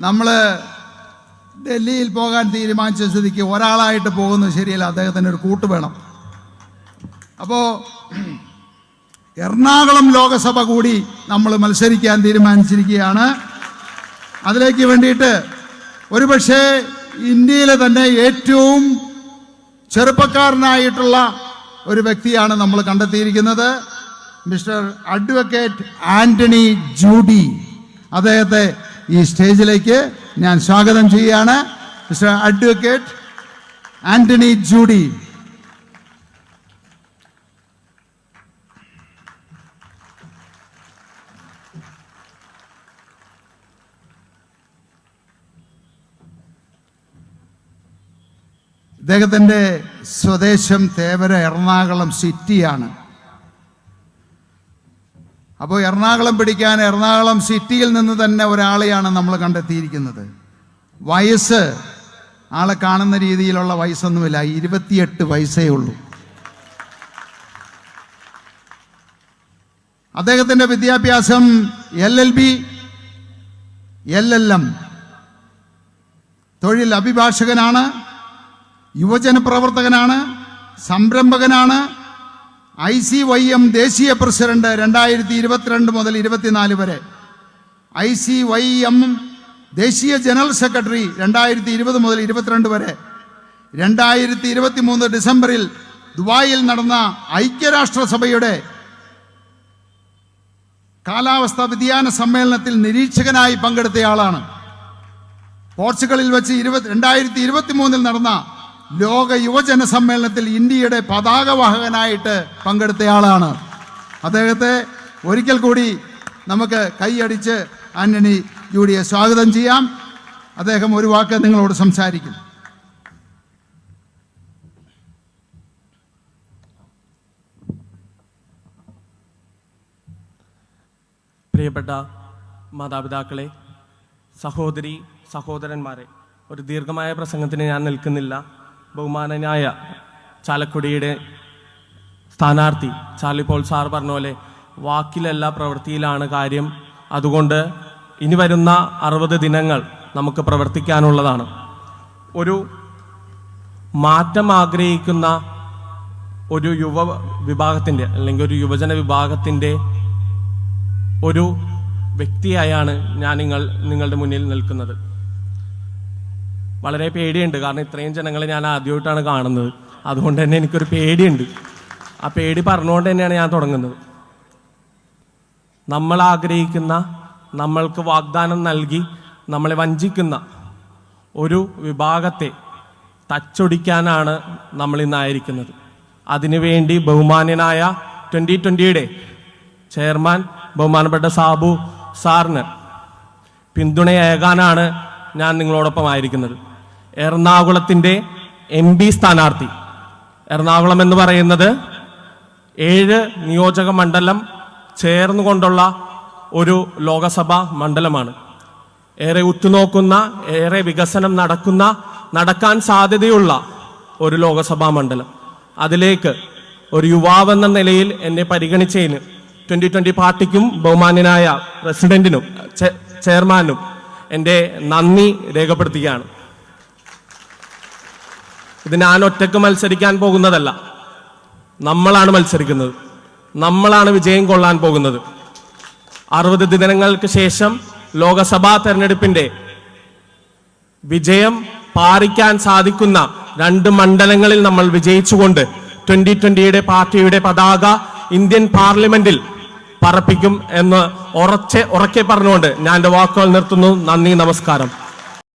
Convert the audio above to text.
നമ്മൾ ഡൽഹിയിൽ പോകാൻ തീരുമാനിച്ച സ്ഥിതിക്ക് ഒരാളായിട്ട് പോകുന്നത് ശരിയല്ല അദ്ദേഹത്തിന് ഒരു കൂട്ട് വേണം. അപ്പോൾ എറണാകുളം ലോകസഭ കൂടി നമ്മൾ മത്സരിക്കാൻ തീരുമാനിച്ചിരിക്കുകയാണ്. അതിലേക്ക് വേണ്ടിയിട്ട് ഒരുപക്ഷെ ഇന്ത്യയിലെ തന്നെ ഏറ്റവും ചെറുപ്പക്കാരനായിട്ടുള്ള ഒരു വ്യക്തിയാണ് നമ്മൾ കണ്ടെത്തിയിരിക്കുന്നത്. Mister advocate Antony Judy. അദ്ദേഹത്തെ ഈ സ്റ്റേജിലേക്ക് ഞാൻ സ്വാഗതം ചെയ്യുകയാണ് മിസ്റ്റർ അഡ്വക്കേറ്റ് ആന്റണി ജൂഡി. ഇദ്ദേഹത്തിന്റെ സ്വദേശം തേവര എറണാകുളം സിറ്റിയാണ്. അപ്പോൾ എറണാകുളം പിടിക്കാൻ എറണാകുളം സിറ്റിയിൽ നിന്ന് തന്നെ ഒരാളെയാണ് നമ്മൾ കണ്ടെത്തിയിരിക്കുന്നത്. വയസ്സ് ആളെ കാണുന്ന രീതിയിലുള്ള വയസ്സൊന്നുമില്ല. ഇരുപത്തിയെട്ട് വയസ്സേ ഉള്ളൂ. അദ്ദേഹത്തിന്റെ വിദ്യാഭ്യാസം L L B L L M. തൊഴിൽ അഭിഭാഷകനാണ് യുവജന പ്രവർത്തകനാണ് സംരംഭകനാണ് ഐ സി വൈ എം ദേശീയ പ്രസിഡന്റ് രണ്ടായിരത്തി ഇരുപത്തിരണ്ട് മുതൽ ഇരുപത്തിനാല് വരെ. ഐ സി വൈ എം ദേശീയ ജനറൽ സെക്രട്ടറി രണ്ടായിരത്തി ഇരുപത് മുതൽ ഇരുപത്തിരണ്ട് വരെ. രണ്ടായിരത്തി ഇരുപത്തി മൂന്ന് ഡിസംബറിൽ ദുബായിൽ നടന്ന ഐക്യരാഷ്ട്രസഭയുടെ കാലാവസ്ഥാ വ്യതിയാന സമ്മേളനത്തിൽ നിരീക്ഷകനായി പങ്കെടുത്തയാളാണ്. പോർച്ചുഗലിൽ വെച്ച് ഇരുപത് രണ്ടായിരത്തി ഇരുപത്തി മൂന്നിൽ നടന്ന ലോക യുവജന സമ്മേളനത്തിൽ ഇന്ത്യയുടെ പതാകവാഹകനായിട്ട് പങ്കെടുത്തയാളാണ്. അദ്ദേഹത്തെ ഒരിക്കൽ കൂടി നമുക്ക് കൈയടിച്ച് ആന്റണി ജൂഡിയെ സ്വാഗതം ചെയ്യാം. അദ്ദേഹം ഒരു വാക്ക് നിങ്ങളോട് സംസാരിക്കും. പ്രിയപ്പെട്ട മാതാപിതാക്കളെ സഹോദരി സഹോദരന്മാരെ ഒരു ദീർഘമായ പ്രസംഗത്തിന് ഞാൻ നിൽക്കുന്നില്ല. ബഹുമാനനായ ചാലക്കുടിയുടെ സ്ഥാനാർത്ഥി ചാർലി പോൾ സാർ പറഞ്ഞ പോലെ വാക്കിലല്ല പ്രവൃത്തിയിലാണ് കാര്യം. അതുകൊണ്ട് ഇനി വരുന്ന അറുപത് ദിനങ്ങൾ നമുക്ക് പ്രവർത്തിക്കാനുള്ളതാണ്. ഒരു മാറ്റം ആഗ്രഹിക്കുന്ന ഒരു യുവ വിഭാഗത്തിന്റെ അല്ലെങ്കിൽ ഒരു യുവജന വിഭാഗത്തിന്റെ ഒരു വ്യക്തിയായാണ് ഞാൻ നിങ്ങൾ നിങ്ങളുടെ മുന്നിൽ നിൽക്കുന്നത്. വളരെ പേടിയുണ്ട്. കാരണം ഇത്രയും ജനങ്ങളെ ഞാൻ ആദ്യമായിട്ടാണ് കാണുന്നത്. അതുകൊണ്ട് തന്നെ എനിക്കൊരു പേടിയുണ്ട്. ആ പേടി പറഞ്ഞുകൊണ്ട് തന്നെയാണ് ഞാൻ തുടങ്ങുന്നത്. നമ്മൾ ആഗ്രഹിക്കുന്ന നമ്മൾക്ക് വാഗ്ദാനം നൽകി നമ്മളെ വഞ്ചിക്കുന്ന ഒരു വിഭാഗത്തെ തച്ചൊടിക്കാനാണ് നമ്മൾ ഇന്നായിരിക്കുന്നത്. അതിനുവേണ്ടി ബഹുമാന്യനായ ട്വന്റി ട്വന്റിയുടെ ചെയർമാൻ ബഹുമാനപ്പെട്ട സാബു സാറിന് പിന്തുണയേകാനാണ് ഞാൻ നിങ്ങളോടൊപ്പം ആയിരിക്കുന്നത് എറണാകുളത്തിന്റെ എം പി സ്ഥാനാർത്ഥി. എറണാകുളം എന്ന് പറയുന്നത് ഏഴ് നിയോജക മണ്ഡലം ചേർന്നുകൊണ്ടുള്ള ഒരു ലോകസഭാ മണ്ഡലമാണ്. ഏറെ ഉറ്റുനോക്കുന്ന ഏറെ വികസനം നടക്കുന്ന നടക്കാൻ സാധ്യതയുള്ള ഒരു ലോകസഭാ മണ്ഡലം. അതിലേക്ക് ഒരു യുവാവെന്ന നിലയിൽ എന്നെ പരിഗണിച്ചതിന് ട്വന്റി ട്വന്റി പാർട്ടിക്കും ബഹുമാന്യനായ പ്രസിഡന്റിനും ചെയർമാനും എന്റെ നന്ദി രേഖപ്പെടുത്തുകയാണ്. ഇത് ഞാൻ ഒറ്റയ്ക്ക് മത്സരിക്കാൻ പോകുന്നതല്ല. നമ്മളാണ് മത്സരിക്കുന്നത്. നമ്മളാണ് വിജയം കൊള്ളാൻ പോകുന്നത്. അറുപത് ദിനങ്ങൾക്ക് ശേഷം ലോകസഭാ തെരഞ്ഞെടുപ്പിന്റെ വിജയം പാറിക്കാൻ സാധിക്കുന്ന രണ്ട് മണ്ഡലങ്ങളിൽ നമ്മൾ വിജയിച്ചുകൊണ്ട് ട്വന്റി ട്വന്റിയുടെ പാർട്ടിയുടെ പതാക ഇന്ത്യൻ പാർലമെന്റിൽ പറപ്പിക്കും എന്ന് ഉറച്ച് ഉറക്കെ പറഞ്ഞുകൊണ്ട് ഞാൻ എന്റെ വാക്കുകൾ നിർത്തുന്നു. നന്ദി നമസ്കാരം.